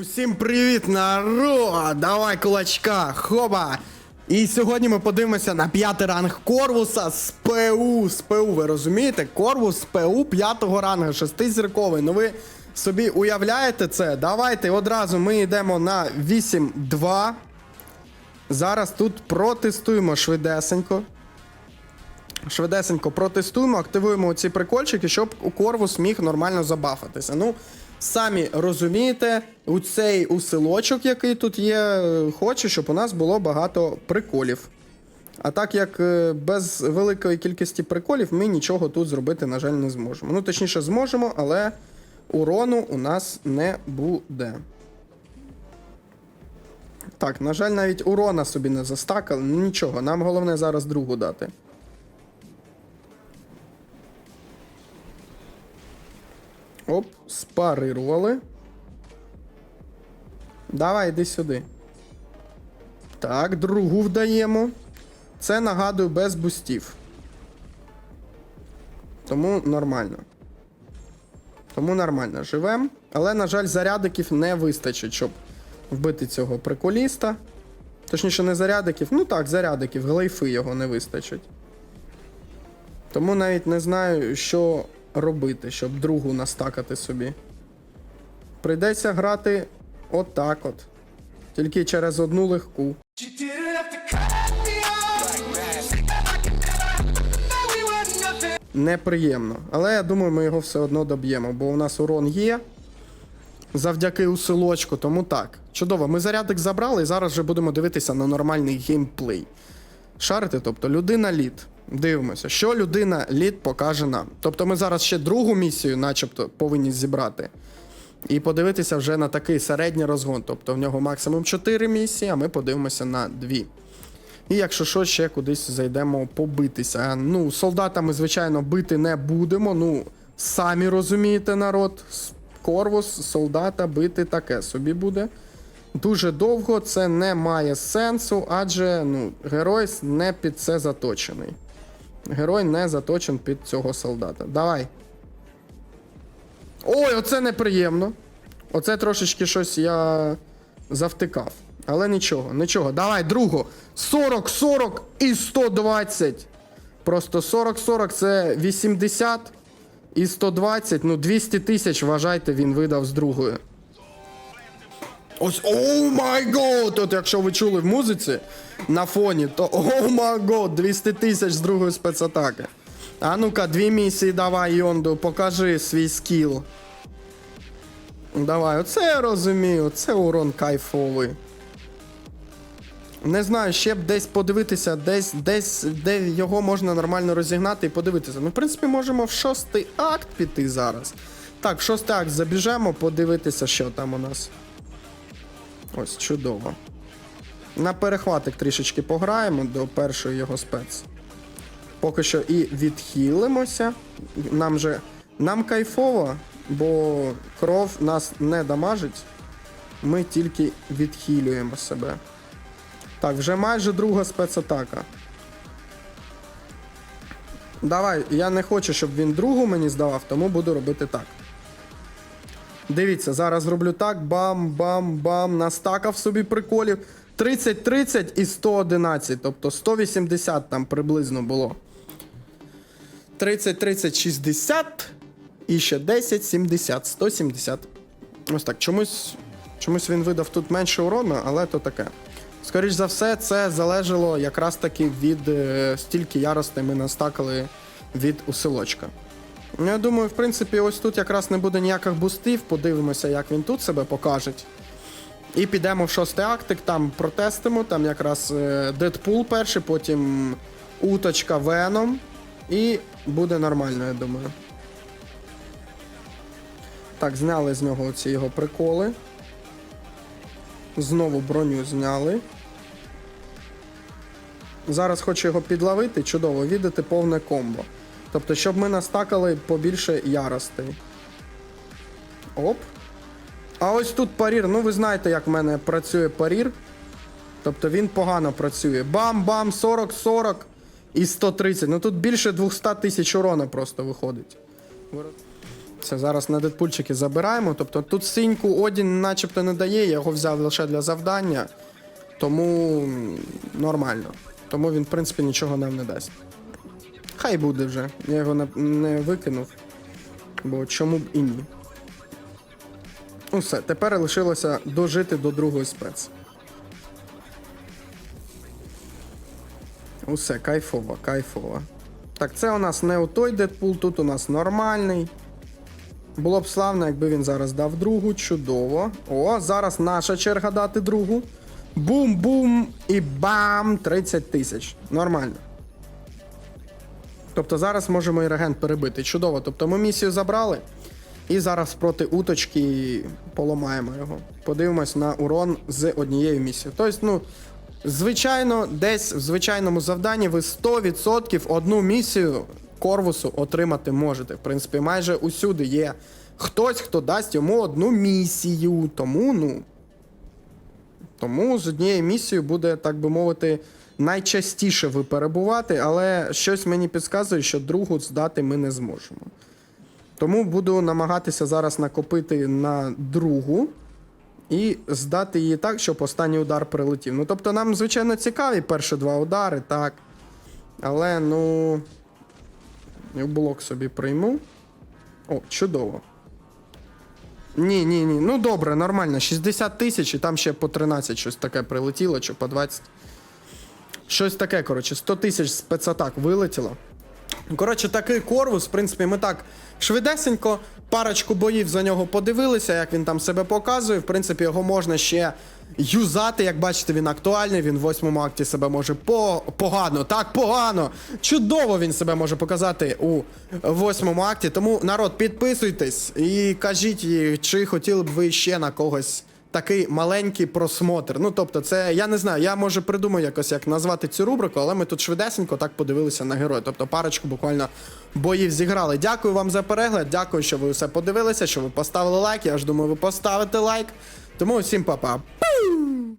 Усім привіт, народ! Давай кулачка, хоба! І сьогодні ми подивимося на п'ятий ранг Корвуса з ПУ. З ПУ, ви розумієте? Корвус з ПУ п'ятого рангу, шестизірковий. Ну ви собі уявляєте це? Давайте одразу ми йдемо на 8-2. Зараз тут протестуємо швидесенько. Швидесенько протестуємо, активуємо ці прикольчики, щоб Корвус міг нормально забафатися. Ну, самі розумієте, у цей усилочок, який тут є, е, хоче, щоб у нас було багато приколів. А так як е, без великої кількості приколів ми нічого тут зробити, на жаль, не зможемо. Ну, точніше, зможемо, але урону у нас не буде. Так, на жаль, навіть урона собі не застакали. Нічого, нам головне зараз другу дати. Оп, спарирували. Давай, йди сюди. Так, другу вдаємо. Це нагадую без бустів. Тому нормально. Тому нормально живем. Але, на жаль, зарядиків не вистачить, щоб вбити цього приколіста. Точніше, не зарядиків. Ну так, зарядиків, глейфи його не вистачить. Тому навіть не знаю, що робити, щоб другу настакати собі. Прийдеться грати отак от. Тільки через одну легку. Неприємно. Але я думаю, ми його все одно доб'ємо, бо у нас урон є. Завдяки усилочку, тому так. Чудово, ми зарядик забрали і зараз вже будемо дивитися на нормальний геймплей. Шарити, тобто людина лід. Дивимося, що людина лід покаже нам. Тобто ми зараз ще другу місію, начебто, повинні зібрати. І подивитися вже на такий середній розгон. Тобто в нього максимум 4 місії, а ми подивимося на 2. І якщо що, ще кудись зайдемо побитися. Ну, солдатами, звичайно, бити не будемо. Ну, самі розумієте, народ. Корвус, солдата бити таке собі буде. Дуже довго це не має сенсу, адже ну, герой не під це заточений. Герой не заточен під цього солдата. Давай. Ой, оце неприємно. Оце трошечки щось я завтикав. Але нічого, нічого. Давай, другу. 40, 40 і 120. Просто 40, 40 це 80 і 120, ну 200 тисяч, вважайте, він видав з другої. Ось, оу май год! От якщо ви чули в музиці на фоні, то оу май год, 200 тисяч з другої спецатаки. А ну-ка, дві місії давай, Йонду, покажи свій скіл. Давай, оце я розумію, це урон кайфовий. Не знаю, ще б десь подивитися, десь, десь, де його можна нормально розігнати і подивитися. Ну, в принципі, можемо в шостий акт піти зараз. Так, в шостий акт забіжемо, подивитися, що там у нас. Ось, чудово. На перехватик трішечки пограємо до першої його спец. Поки що і відхилимося. Нам же. Нам кайфово, бо кров нас не дамажить. Ми тільки відхилюємо себе. Так, вже майже друга спецатака. Давай, я не хочу, щоб він другу мені здавав, тому буду робити так. Дивіться, зараз зроблю так. Бам-бам-бам. Настакав собі приколів. 30-30 і 111. Тобто 180 там приблизно було. 30, 30, 60. І ще 10, 70, 170. Ось так. Чомусь, чомусь він видав тут менше урону, але то таке. Скоріш за все, це залежало якраз таки від е, стільки яростей ми настакали від усилочка. Я думаю, в принципі, ось тут якраз не буде ніяких бустів. Подивимося, як він тут себе покаже. І підемо в шостий актик, там протестимо, там якраз Дедпул перший, потім уточка Веном. І буде нормально, я думаю. Так, зняли з нього ці його приколи. Знову броню зняли. Зараз хочу його підловити, чудово, віддати повне комбо. Тобто, щоб ми настакали побільше яростей. Оп. А ось тут парір. Ну, ви знаєте, як в мене працює парір. Тобто він погано працює. Бам-бам, 40-40 і 130. Ну тут більше 200 тисяч урона просто виходить. Це зараз на дедпульчики забираємо. Тобто тут синьку Одін начебто не дає, я його взяв лише для завдання. Тому нормально. Тому він, в принципі, нічого нам не дасть. Хай буде вже. Я його не, викинув. Бо чому б і ні. Усе, тепер лишилося дожити до другої спец. Усе, кайфово, кайфово. Так, це у нас не у той Дедпул, тут у нас нормальний. Було б славно, якби він зараз дав другу. Чудово. О, зараз наша черга дати другу. Бум-бум і бам! 30 тисяч. Нормально. Тобто зараз можемо і регент перебити. Чудово. Тобто ми місію забрали. І зараз проти уточки поламаємо його. Подивимось на урон з однією місією. Тобто, ну, звичайно, десь в звичайному завданні ви 100% одну місію Корвусу отримати можете. В принципі, майже усюди є хтось, хто дасть йому одну місію. Тому, ну. Тому з однією місією буде, так би мовити, найчастіше ви перебувати, але щось мені підказує, що другу здати ми не зможемо. Тому буду намагатися зараз накопити на другу і здати її так, щоб останній удар прилетів. Ну, тобто, нам, звичайно, цікаві перші два удари, так. Але, ну. блок собі прийму. О, чудово. Ні, ні, ні. Ну добре, нормально. 60 тисяч і там ще по 13 щось таке прилетіло, чи по 20. Щось таке, коротше, 100 тисяч спецатак вилетіло. Коротше, такий корвус, в принципі, ми так швидесенько, парочку боїв за нього подивилися, як він там себе показує. В принципі, його можна ще юзати. Як бачите, він актуальний. Він в восьмому акті себе може по... погано, так, погано. Чудово він себе може показати у восьмому акті. Тому, народ, підписуйтесь і кажіть, чи хотіли б ви ще на когось такий маленький просмотр. Ну, тобто, це я не знаю, я може придумаю якось як назвати цю рубрику, але ми тут швидесенько так подивилися на героя. Тобто парочку буквально боїв зіграли. Дякую вам за перегляд. Дякую, що ви все подивилися, що ви поставили лайк. Я ж думаю, ви поставите лайк. Тому всім па-па.